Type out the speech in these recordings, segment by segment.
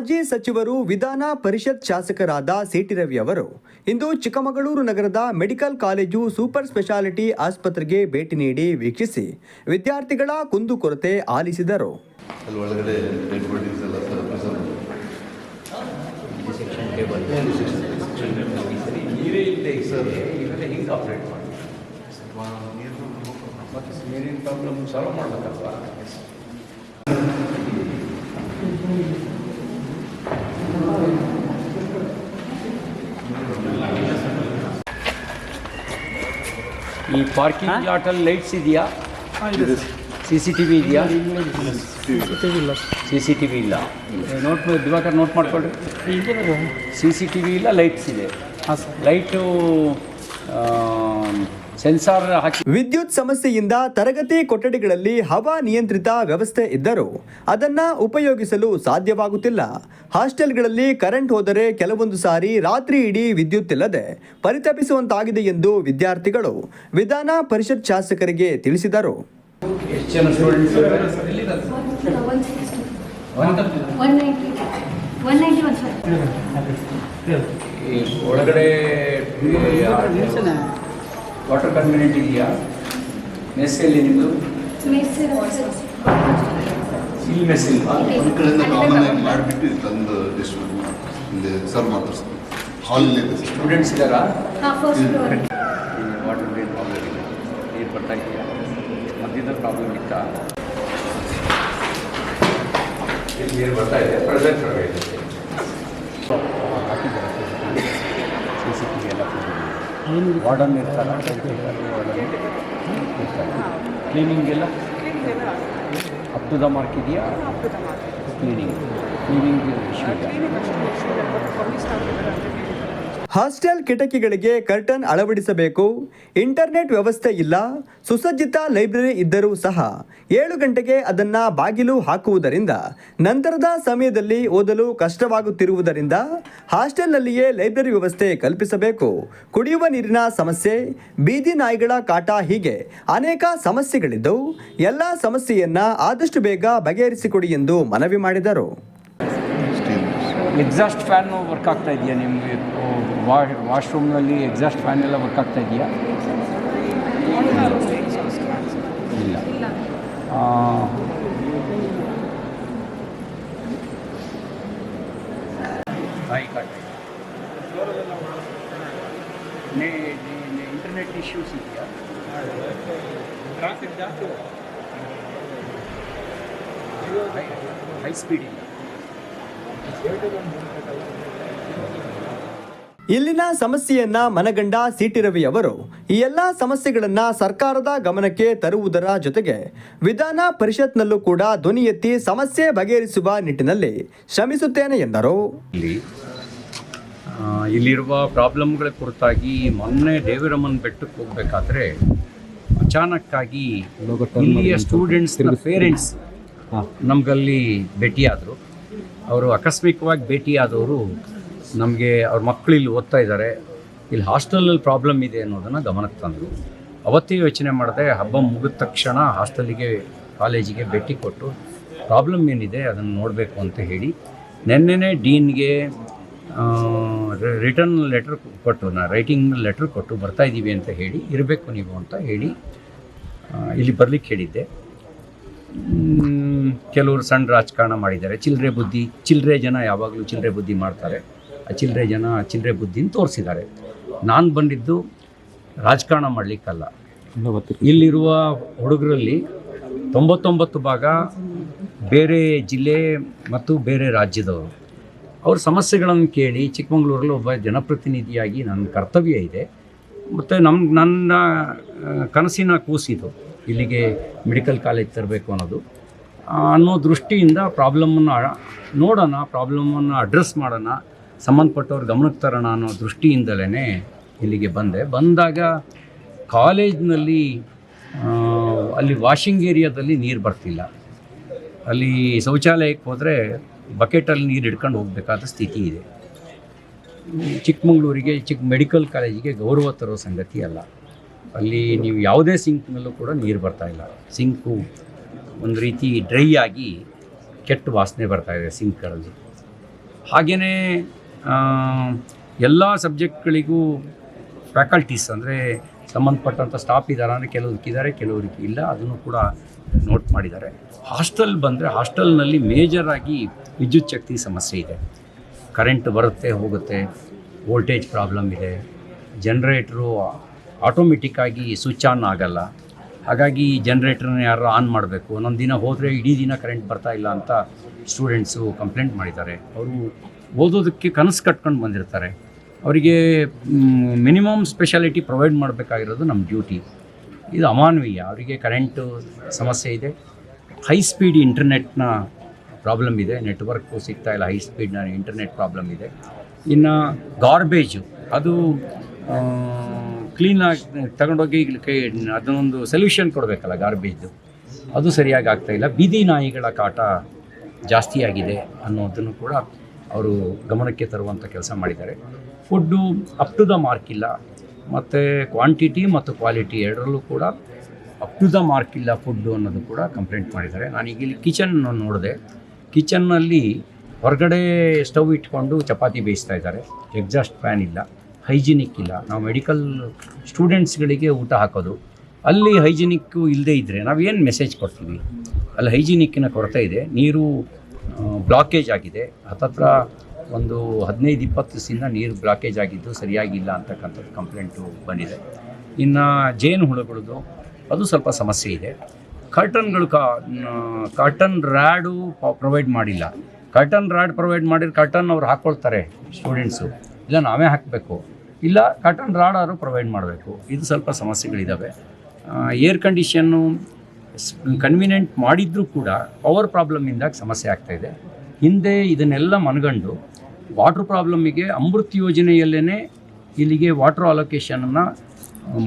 ಮಾಜಿ ಸಚಿವರು ವಿಧಾನ ಪರಿಷತ್ ಶಾಸಕರಾದ ಸಿಟಿ ರವಿ ಅವರು ಇಂದು ಚಿಕ್ಕಮಗಳೂರು ನಗರದ ಮೆಡಿಕಲ್ ಕಾಲೇಜು ಸೂಪರ್ ಸ್ಪೆಷಾಲಿಟಿ ಆಸ್ಪತ್ರೆಗೆ ಭೇಟಿ ನೀಡಿ ವೀಕ್ಷಿಸಿ ವಿದ್ಯಾರ್ಥಿಗಳ ಕುಂದುಕೊರತೆ ಆಲಿಸಿದರು ಬಾಡೀಸ್ ಎಲ್ಲ ಸರ್ ಪ್ರಿಸರ್ವ್ ಸೆಕ್ಷನ್ ಟೇಬಲ್ ನೀರೇ ಇಲ್ಲದೆ ಸರ್ ಇವೆಲ್ಲ ಹಿಂಗೆ ಆಪ್ರೇಟ್ ಮಾಡಿ ಮತ್ತು ನೀರಿನ ಪ್ರಾಬ್ಲಮ್ ಸಾಲ್ವ್ ಮಾಡ್ಬೇಕಲ್ವಾ ಈ ಪಾರ್ಕಿಂಗ್ ಲಾಟಲ್ಲಿ ಲೈಟ್ಸ್ ಇದೆಯಾ? ಸಿ ಸಿ ಟಿ ವಿ ಇದೆಯಾ? ಸಿ ಸಿ ಟಿ ವಿ ಇಲ್ಲ ನೋಟ್ ದಿವಾಕರ್ ನೋಟ್ ಮಾಡ್ಕೊಳ್ರಿ. ಸಿ ಸಿ ಟಿ ವಿ ಇಲ್ಲ ಲೈಟ್ಸ್ ಇದೆ ಲೈಟು ಸೆನ್ಸಾರ್ ಹಾಕಿ ವಿದ್ಯುತ್ ಸಮಸ್ಯೆಯಿಂದ ತರಗತಿ ಕೊಠಡಿಗಳಲ್ಲಿ ಹವಾ ನಿಯಂತ್ರಿತ ವ್ಯವಸ್ಥೆ ಇದ್ದರೂ ಅದನ್ನ ಉಪಯೋಗಿಸಲು ಸಾಧ್ಯವಾಗುತ್ತಿಲ್ಲ. ಹಾಸ್ಟೆಲ್ಗಳಲ್ಲಿ ಕರೆಂಟ್ ಹೋದರೆ ಕೆಲವೊಂದು ಸಾರಿ ರಾತ್ರಿ ಇಡೀ ವಿದ್ಯುತ್ ಇಲ್ಲದೆ ಪರಿತಪಿಸುವಂತಾಗಿದೆ ಎಂದು ವಿದ್ಯಾರ್ಥಿಗಳು ವಿಧಾನ ಪರಿಷತ್ ಶಾಸಕರಿಗೆ ತಿಳಿಸಿದರು. ಒಳಗಡೆ ವಾಟರ್ ಕನ್ವೀನಿಯಂಟ್ ಇದೆಯಾ ಮೆಸ್ಸಲ್ಲಿ ನಿಮ್ಮದು ಮೆಸ್ ಇಲ್ಲಿ ಮೆಸ್ ಇಲ್ವಾ ಒಂದು ಕಡೆಯಿಂದ ಕಾಮನ್ ಆಗಿ ಮಾಡಿಬಿಟ್ಟು ಇದು ತಂದು ಡಿಸ್ಟ್ರಿಬ್ಯೂಟ್ ಇಲ್ಲಿ ಸರ್ವ್ ಮಾಡ್ತಾರೆ ಸರ್ ಹಾಲಲ್ಲಿ ಇದೆ. ಸ್ಟೂಡೆಂಟ್ಸ್ ಇದ್ದಾರಾ? ಹಾಂ ಫಸ್ಟ್ ಫ್ಲೋರ್ ವಾಟರ್ ನೀರು ಪ್ರಾಬ್ಲಮ್ ಇದೆ. ನೀರು ಬರ್ತಾ ಇದೆಯಾ ಮಧ್ಯದ ಪ್ರಾಬ್ಲಮ್ ಇತ್ತಾ? ಇಲ್ಲಿ ನೀರು ಬರ್ತಾ ಇದೆ. ಪ್ರೆಸೆಂಟ್ ಇದೆ ಸಿ ಸಿ ಟಿ ವಿ ಎಲ್ಲ ವಾರ್ಡನ್ ಇರ್ತಾರೆ ಕ್ಲೀನಿಂಗ್ ಎಲ್ಲ? ಅಪ್ ಟು ದ ಮಾರ್ಕ್ ಇದೆಯಾ? ಕ್ಲೀನಿಂಗ್ ಕ್ಲೀನಿಂಗ್ ಇಶ್ಯೂ ಇದೆ ಹಾಸ್ಟೆಲ್ ಕಿಟಕಿಗಳಿಗೆ ಕರ್ಟನ್ ಅಳವಡಿಸಬೇಕು. ಇಂಟರ್ನೆಟ್ ವ್ಯವಸ್ಥೆ ಇಲ್ಲ. ಸುಸಜ್ಜಿತ ಲೈಬ್ರರಿ ಇದ್ದರೂ ಸಹ ಏಳು ಗಂಟೆಗೆ ಅದನ್ನ ಬಾಗಿಲು ಹಾಕುವುದರಿಂದ, ನಂತರದ ಸಮಯದಲ್ಲಿ ಓದಲು ಕಷ್ಟವಾಗುತ್ತಿರುವುದರಿಂದ ಹಾಸ್ಟೆಲ್ನಲ್ಲಿಯೇ ಲೈಬ್ರರಿ ವ್ಯವಸ್ಥೆ ಕಲ್ಪಿಸಬೇಕು. ಕುಡಿಯುವ ನೀರಿನ ಸಮಸ್ಯೆ, ಬೀದಿ ನಾಯಿಗಳ ಕಾಟ ಹೀಗೆ ಅನೇಕ ಸಮಸ್ಯೆಗಳಿದ್ದು, ಎಲ್ಲ ಸಮಸ್ಯೆಯನ್ನ ಆದಷ್ಟು ಬೇಗ ಬಗೆಹರಿಸಿಕೊಡಿ ಎಂದು ಮನವಿ ಮಾಡಿದರು. ಎಕ್ಸಾಸ್ಟ್ ಫ್ಯಾನು ವರ್ಕ್ ಆಗ್ತಾ ಇದೆಯಾ ನಿಮಗೆ? ವಾಶ್ರೂಮ್ನಲ್ಲಿ ಎಕ್ಸಾಸ್ಟ್ ಫ್ಯಾನ್ ಎಲ್ಲ ವರ್ಕ್ ಆಗ್ತಾ ಇದೆಯಾ? ಇಲ್ಲ. ಇಂಟರ್ನೆಟ್ ಇಶ್ಯೂಸ್ ಇದೆಯಾ? ಟ್ರಾಫಿಕ್ ಹೈ ಸ್ಪೀಡ್ ಇಲ್ಲಿನ ಸಮಸ್ಯೆಯನ್ನ ಮನಗಂಡ ಸಿಟಿ ರವಿ ಅವರು ಈ ಎಲ್ಲ ಸಮಸ್ಯೆಗಳನ್ನ ಸರ್ಕಾರದ ಗಮನಕ್ಕೆ ತರುವುದರ ಜೊತೆಗೆ ವಿಧಾನ ಪರಿಷತ್ನಲ್ಲೂ ಕೂಡ ಧ್ವನಿ ಎತ್ತಿ ಸಮಸ್ಯೆ ಬಗೆಹರಿಸುವ ನಿಟ್ಟಿನಲ್ಲಿ ಶ್ರಮಿಸುತ್ತೇನೆ ಎಂದರು. ಇಲ್ಲಿರುವ ಪ್ರಾಬ್ಲಮ್ಗಳ ಕುರಿತಾಗಿ ಮೊನ್ನೆ ದೇವಿರಮ್ಮನ ಬೆಟ್ಟಕ್ಕೆ ಹೋಗ್ಬೇಕಾದ್ರೆ ಅಚಾನಕ್ಕಾಗಿ ಇಲ್ಲಿಯ ಸ್ಟೂಡೆಂಟ್ಸ್ ಪೇರೆಂಟ್ಸ್ ನಮಗಲ್ಲಿ ಭೇಟಿಯಾದರು. ಅವರು ಆಕಸ್ಮಿಕವಾಗಿ ಭೇಟಿಯಾದವರು ನಮಗೆ ಅವ್ರ ಮಕ್ಕಳು ಇಲ್ಲಿ ಓದ್ತಾ ಇದ್ದಾರೆ. ಇಲ್ಲಿ ಹಾಸ್ಟೆಲಲ್ಲಿ ಪ್ರಾಬ್ಲಮ್ ಇದೆ ಅನ್ನೋದನ್ನು ಗಮನಕ್ಕೆ ತಂದರು. ಅವತ್ತೇ ಯೋಚನೆ ಮಾಡಿದೆ, ಹಬ್ಬ ಮುಗಿದ ತಕ್ಷಣ ಹಾಸ್ಟೆಲಿಗೆ, ಕಾಲೇಜಿಗೆ ಭೇಟಿ ಕೊಟ್ಟು ಪ್ರಾಬ್ಲಮ್ ಏನಿದೆ ಅದನ್ನು ನೋಡಬೇಕು ಅಂತ ಹೇಳಿ ನೆನ್ನೆನೇ ಡೀನ್ಗೆ ರಿಟರ್ನ್ ಲೆಟರ್ ಕೊಟ್ಟು, ನಾ ರೈಟಿಂಗ್ ಲೆಟರ್ ಕೊಟ್ಟು ಬರ್ತಾಯಿದ್ದೀವಿ ಅಂತ ಹೇಳಿ ಇರಬೇಕು ನೀವು ಅಂತ ಹೇಳಿ ಇಲ್ಲಿ ಬರಲಿಕ್ಕೆ ಹೇಳಿದ್ದೆ. ಕೆಲವರು ಸಣ್ಣ ರಾಜಕಾರಣ ಮಾಡಿದ್ದಾರೆ. ಚಿಲ್ಲರೆ ಬುದ್ಧಿ ಚಿಲ್ಲರೆ ಜನ ಯಾವಾಗಲೂ ಚಿಲ್ಲರೆ ಬುದ್ಧಿ ಮಾಡ್ತಾರೆ. ಆ ಚಿಲ್ಲರೆ ಜನ ಚಿಲ್ಲರೆ ಬುದ್ಧಿನ ತೋರಿಸಿದ್ದಾರೆ. ನಾನು ಬಂದಿದ್ದು ರಾಜಕಾರಣ ಮಾಡಲಿಕ್ಕಲ್ಲ. ಇಲ್ಲಿರುವ ಹುಡುಗರಲ್ಲಿ ತೊಂಬತ್ತೊಂಬತ್ತು ಭಾಗ ಬೇರೆ ಜಿಲ್ಲೆ ಮತ್ತು ಬೇರೆ ರಾಜ್ಯದವರು. ಅವ್ರ ಸಮಸ್ಯೆಗಳನ್ನು ಕೇಳಿ ಚಿಕ್ಕಮಗಳೂರಲ್ಲಿ ಒಬ್ಬ ಜನಪ್ರತಿನಿಧಿಯಾಗಿ ನನ್ನ ಕರ್ತವ್ಯ ಇದೆ. ಮತ್ತು ನಮ್ಮ ನನ್ನ ಕನಸಿನ ಕೂಸಿದು. ಇಲ್ಲಿಗೆ ಮೆಡಿಕಲ್ ಕಾಲೇಜ್ ತರಬೇಕು ಅನ್ನೋದು. ಅನ್ನೋ ದೃಷ್ಟಿಯಿಂದ ಪ್ರಾಬ್ಲಮನ್ನು ನೋಡೋಣ ಪ್ರಾಬ್ಲಮನ್ನು ಅಡ್ರೆಸ್ ಮಾಡೋಣ, ಸಂಬಂಧಪಟ್ಟವ್ರು ಗಮನಕ್ಕೆ ತರೋಣ ಅನ್ನೋ ದೃಷ್ಟಿಯಿಂದಲೇ ಇಲ್ಲಿಗೆ ಬಂದೆ. ಬಂದಾಗ ಕಾಲೇಜ್ನಲ್ಲಿ ಅಲ್ಲಿ ವಾಷಿಂಗ್ ಏರಿಯಾದಲ್ಲಿ ನೀರು ಬರ್ತಿಲ್ಲ. ಅಲ್ಲಿ ಶೌಚಾಲಯಕ್ಕೆ ಹೋದರೆ ಬಕೆಟಲ್ಲಿ ನೀರು ಹಿಡ್ಕೊಂಡು ಹೋಗಬೇಕಾದ ಸ್ಥಿತಿ ಇದೆ. ಚಿಕ್ಕಮಗಳೂರಿಗೆ, ಚಿಕ್ಕ ಮೆಡಿಕಲ್ ಕಾಲೇಜಿಗೆ ಗೌರವ ತರೋ ಸಂಗತಿ ಅಲ್ಲ. ಅಲ್ಲಿ ನೀವು ಯಾವುದೇ ಸಿಂಕ್ನಲ್ಲೂ ಕೂಡ ನೀರು ಬರ್ತಾ ಇಲ್ಲ. ಸಿಂಕು ಒಂದು ರೀತಿ ಡ್ರೈ ಆಗಿ ಕೆಟ್ಟ ವಾಸನೆ ಬರ್ತಾ ಇದೆ ಸಿಂಕ್ಗಳಲ್ಲಿ ಹಾಗೆಯೇ ಎಲ್ಲ ಸಬ್ಜೆಕ್ಟ್ಗಳಿಗೂ ಫ್ಯಾಕಲ್ಟೀಸ್ ಅಂದರೆ ಸಂಬಂಧಪಟ್ಟಂಥ ಸ್ಟಾಫ್ ಇದ್ದಾರೆ ಅಂದರೆ ಕೆಲವ್ರಿಗಿದ್ದಾರೆ ಕೆಲವ್ರಿಗೆ ಇಲ್ಲ ಅದನ್ನು ಕೂಡ ನೋಟ್ ಮಾಡಿದ್ದಾರೆ. ಹಾಸ್ಟೆಲ್ ಬಂದರೆ ಹಾಸ್ಟೆಲ್ನಲ್ಲಿ ಮೇಜರಾಗಿ ವಿದ್ಯುತ್ ಶಕ್ತಿ ಸಮಸ್ಯೆ ಇದೆ. ಕರೆಂಟ್ ಬರುತ್ತೆ, ಹೋಗುತ್ತೆ ವೋಲ್ಟೇಜ್ ಪ್ರಾಬ್ಲಮ್ ಇದೆ ಜನ್ರೇಟ್ರು ಆಟೋಮೆಟಿಕ್ಕಾಗಿ ಸ್ವಿಚ್ ಆನ್ ಆಗಲ್ಲ. ಹಾಗಾಗಿ ಜನ್ರೇಟ್ರನ್ನ ಯಾರು ಆನ್ ಮಾಡಬೇಕು? ಒಂದೊಂದು ದಿನ ಹೋದರೆ ಇಡೀ ದಿನ ಕರೆಂಟ್ ಬರ್ತಾ ಇಲ್ಲ ಅಂತ ಸ್ಟೂಡೆಂಟ್ಸು ಕಂಪ್ಲೇಂಟ್ ಮಾಡಿದ್ದಾರೆ. ಅವರು ಓದೋದಕ್ಕೆ ಕನಸು ಕಟ್ಕೊಂಡು ಬಂದಿರ್ತಾರೆ. ಅವರಿಗೆ ಮಿನಿಮಮ್ ಸ್ಪೆಷಾಲಿಟಿ ಪ್ರೊವೈಡ್ ಮಾಡಬೇಕಾಗಿರೋದು ನಮ್ಮ ಡ್ಯೂಟಿ ಇದು ಅಮಾನವೀಯ. ಅವರಿಗೆ ಕರೆಂಟು ಸಮಸ್ಯೆ ಇದೆ. ಹೈ ಸ್ಪೀಡ್ ಇಂಟರ್ನೆಟ್ನ ಪ್ರಾಬ್ಲಮ್ ಇದೆ. ನೆಟ್ವರ್ಕು ಸಿಗ್ತಾ ಇಲ್ಲ. ಹೈ ಸ್ಪೀಡ್ನ ಇಂಟರ್ನೆಟ್ ಪ್ರಾಬ್ಲಮ್ ಇದೆ. ಇನ್ನು ಗಾರ್ಬೇಜು ಅದು ಕ್ಲೀನಾಗಿ ತಗೊಂಡೋಗಿ ಕೈ, ಅದನ್ನೊಂದು ಸೊಲ್ಯೂಷನ್ ಕೊಡಬೇಕಲ್ಲ ಗಾರ್ಬೇಜ್ದು ಅದು ಸರಿಯಾಗಿ ಆಗ್ತಾ ಇಲ್ಲ. ಬೀದಿ ನಾಯಿಗಳ ಕಾಟ ಜಾಸ್ತಿಯಾಗಿದೆ ಅನ್ನೋದನ್ನು ಕೂಡ ಅವರು ಗಮನಕ್ಕೆ ತರುವಂಥ ಕೆಲಸ ಮಾಡಿದ್ದಾರೆ. Food up to the mark ಇಲ್ಲ. ಮತ್ತು ಕ್ವಾಂಟಿಟಿ ಮತ್ತು ಕ್ವಾಲಿಟಿ ಎರಡರಲ್ಲೂ ಕೂಡ ಅಪ್ ಟು ದ ಮಾರ್ಕ್ ಇಲ್ಲ ಫುಡ್ಡು ಅನ್ನೋದು ಕೂಡ ಕಂಪ್ಲೇಂಟ್ ಮಾಡಿದ್ದಾರೆ. ನಾನೀಗ ಇಲ್ಲಿ ಕಿಚನ್ ನೋಡಿದೆ. ಕಿಚನ್ನಲ್ಲಿ ಹೊರಗಡೆ ಸ್ಟವ್ ಇಟ್ಕೊಂಡು ಚಪಾತಿ ಬೇಯಿಸ್ತಾ ಇದ್ದಾರೆ. ಎಕ್ಸಾಸ್ಟ್ ಫ್ಯಾನ್ ಇಲ್ಲ. ಹೈಜಿನಿಕ್ ಇಲ್ಲ. ನಾವು ಮೆಡಿಕಲ್ ಸ್ಟೂಡೆಂಟ್ಸ್ಗಳಿಗೆ ಊಟ ಹಾಕೋದು. ಅಲ್ಲಿ ಹೈಜಿನಿಕ್ಕು ಇಲ್ಲದೇ ಇದ್ದರೆ ನಾವೇನು ಮೆಸೇಜ್ ಕೊಡ್ತೀವಿ? ಅಲ್ಲಿ ಹೈಜಿನಿಕ್ಕಿನ ಕೊರತೆ ಇದೆ. ನೀರು ಬ್ಲಾಕೇಜ್ ಆಗಿದೆ. ಹತ್ತತ್ರ ಒಂದು ಹದಿನೈದು ಇಪ್ಪತ್ತು ದಿವಸದಿಂದ ನೀರು ಬ್ಲಾಕೇಜ್ ಆಗಿದ್ದು ಸರಿಯಾಗಿಲ್ಲ ಅಂತಕ್ಕಂಥದ್ದು ಕಂಪ್ಲೇಂಟು ಬಂದಿದೆ. ಇನ್ನು ಜೇನು ಹುಳುಗಳದ್ದು ಅದು ಸ್ವಲ್ಪ ಸಮಸ್ಯೆ ಇದೆ. ಕರ್ಟನ್ಗಳು ಕಾ ಕರ್ಟನ್ ರ್ಯಾಡು ಪ್ರೊವೈಡ್ ಮಾಡಿಲ್ಲ. ಕರ್ಟನ್ ರ್ಯಾಡ್ ಪ್ರೊವೈಡ್ ಮಾಡಿದ್ರೆ ಕರ್ಟನ್ ಅವ್ರು ಹಾಕ್ಕೊಳ್ತಾರೆ ಸ್ಟೂಡೆಂಟ್ಸು. ಇಲ್ಲ ನಾವೇ ಹಾಕಬೇಕು. ಇಲ್ಲ ಕಾಟನ್ ರಾಡ್ ಆದರೂ ಪ್ರೊವೈಡ್ ಮಾಡಬೇಕು. ಇದು ಸ್ವಲ್ಪ ಸಮಸ್ಯೆಗಳಿದ್ದಾವೆ ಏರ್ ಕಂಡೀಷನ್ನು ಕನ್ವೀನಿಯೆಂಟ್ ಮಾಡಿದ್ರೂ ಕೂಡ ಪವರ್ ಪ್ರಾಬ್ಲಮ್ಮಿಂದಾಗಿ ಸಮಸ್ಯೆ ಆಗ್ತಾಯಿದೆ ಹಿಂದೆ ಇದನ್ನೆಲ್ಲ ಮನಗಂಡು ವಾಟ್ರ್ ಪ್ರಾಬ್ಲಮ್ಮಿಗೆ ಅಮೃತ್ ಯೋಜನೆಯಲ್ಲೇ ಇಲ್ಲಿಗೆ ವಾಟ್ರ್ ಅಲೋಕೇಷನನ್ನು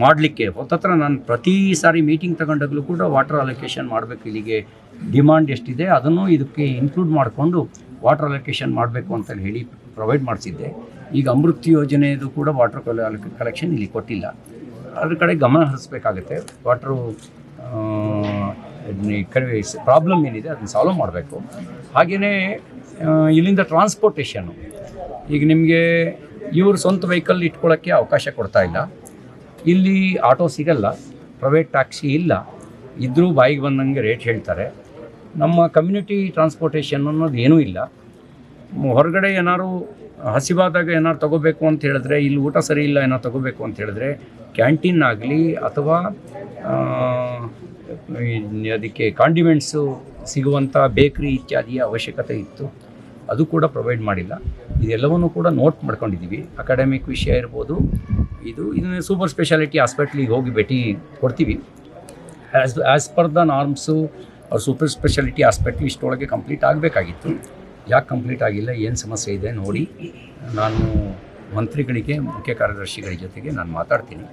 ಮಾಡಲಿಕ್ಕೆ, ಹೊತ್ತತ್ರ ನಾನು ಪ್ರತಿ ಸಾರಿ ಮೀಟಿಂಗ್ ತಗೊಂಡಾಗಲೂ ಕೂಡ ವಾಟರ್ ಅಲೋಕೇಶನ್ ಮಾಡಬೇಕು ಇಲ್ಲಿಗೆ ಡಿಮಾಂಡ್ ಎಷ್ಟಿದೆ, ಅದನ್ನು ಇದಕ್ಕೆ ಇನ್ಕ್ಲೂಡ್ ಮಾಡಿಕೊಂಡು ವಾಟರ್ ಅಲೋಕೇಶನ್ ಮಾಡಬೇಕು ಅಂತ ಹೇಳಿ ಪ್ರೊವೈಡ್ ಮಾಡ್ತಿದ್ದೆ. ಈಗ ಅಮೃತ್ ಯೋಜನೆಯದು ಕೂಡ ವಾಟರ್ ಕಲೆಕ್ಷನ್ ಇಲ್ಲಿ ಕೊಟ್ಟಿಲ್ಲ. ಅದ್ರ ಕಡೆ ಗಮನ ಹರಿಸ್ಬೇಕಾಗತ್ತೆ. ವಾಟ್ರು ಪ್ರಾಬ್ಲಮ್ ಏನಿದೆ ಅದನ್ನು ಸಾಲ್ವ್ ಮಾಡಬೇಕು. ಹಾಗೆಯೇ ಇಲ್ಲಿಂದ ಟ್ರಾನ್ಸ್ಪೋರ್ಟೇಷನು ಈಗ ನಿಮಗೆ ಇವ್ರ ಸ್ವಂತ ವೆಹಿಕಲ್ ಇಟ್ಕೊಳ್ಳೋಕ್ಕೆ ಅವಕಾಶ ಕೊಡ್ತಾ ಇಲ್ಲ. ಇಲ್ಲಿ ಆಟೋ ಸಿಗಲ್ಲ ಪ್ರೈವೇಟ್ ಟ್ಯಾಕ್ಸಿ ಇಲ್ಲ. ಇದ್ದರೂ ಬಾಯಿಗೆ ಬಂದಂಗೆ ರೇಟ್ ಹೇಳ್ತಾರೆ. ನಮ್ಮ ಕಮ್ಯುನಿಟಿ ಟ್ರಾನ್ಸ್ಪೋರ್ಟೇಷನ್ ಅನ್ನೋದು ಏನೂ ಇಲ್ಲ. ಹೊರಗಡೆ ಏನಾದ್ರು ಹಸಿವಾದಾಗ ಏನಾರು ತಗೋಬೇಕು ಅಂತ ಹೇಳಿದ್ರೆ, ಇಲ್ಲಿ ಊಟ ಸರಿ ಇಲ್ಲ ಏನೋ ತಗೋಬೇಕು ಅಂತ ಹೇಳಿದ್ರೆ, ಕ್ಯಾಂಟೀನ್ ಆಗಲಿ ಅಥವಾ ಅದಕ್ಕೆ ಕಾಂಡಿಮೆಂಟ್ಸು ಸಿಗುವಂಥ ಬೇಕ್ರಿ ಇತ್ಯಾದಿಯ ಅವಶ್ಯಕತೆ ಇತ್ತು. ಅದು ಕೂಡ ಪ್ರೊವೈಡ್ ಮಾಡಿಲ್ಲ. ಇದೆಲ್ಲವನ್ನೂ ಕೂಡ ನೋಟ್ ಮಾಡ್ಕೊಂಡಿದ್ದೀವಿ ಅಕಾಡೆಮಿಕ್ ವಿಷಯ ಇರ್ಬೋದು, ಇದು, ಇದನ್ನ ಸೂಪರ್ ಸ್ಪೆಷಾಲಿಟಿ ಹಾಸ್ಪಿಟ್ಲಿಗೆ ಹೋಗಿ ಭೇಟಿ ಕೊಡ್ತೀವಿ. As as per the norms ಅವ್ರ ಸೂಪರ್ ಸ್ಪೆಷಾಲಿಟಿ ಹಾಸ್ಪಿಟ್ಲ್ ಇಷ್ಟೊಳಗೆ ಕಂಪ್ಲೀಟ್ ಆಗಬೇಕಾಗಿತ್ತು. ಯಾಕೆ ಕಂಪ್ಲೀಟ್ ಆಗಿಲ್ಲ ಏನು ಸಮಸ್ಯೆ ಇದೆ ನೋಡಿ ನಾನು ಮಂತ್ರಿಗಳಿಗೆ ಮುಖ್ಯ ಕಾರ್ಯದರ್ಶಿಗಳ ಜೊತೆಗೆ ನಾನು ಮಾತಾಡ್ತೀನಿ.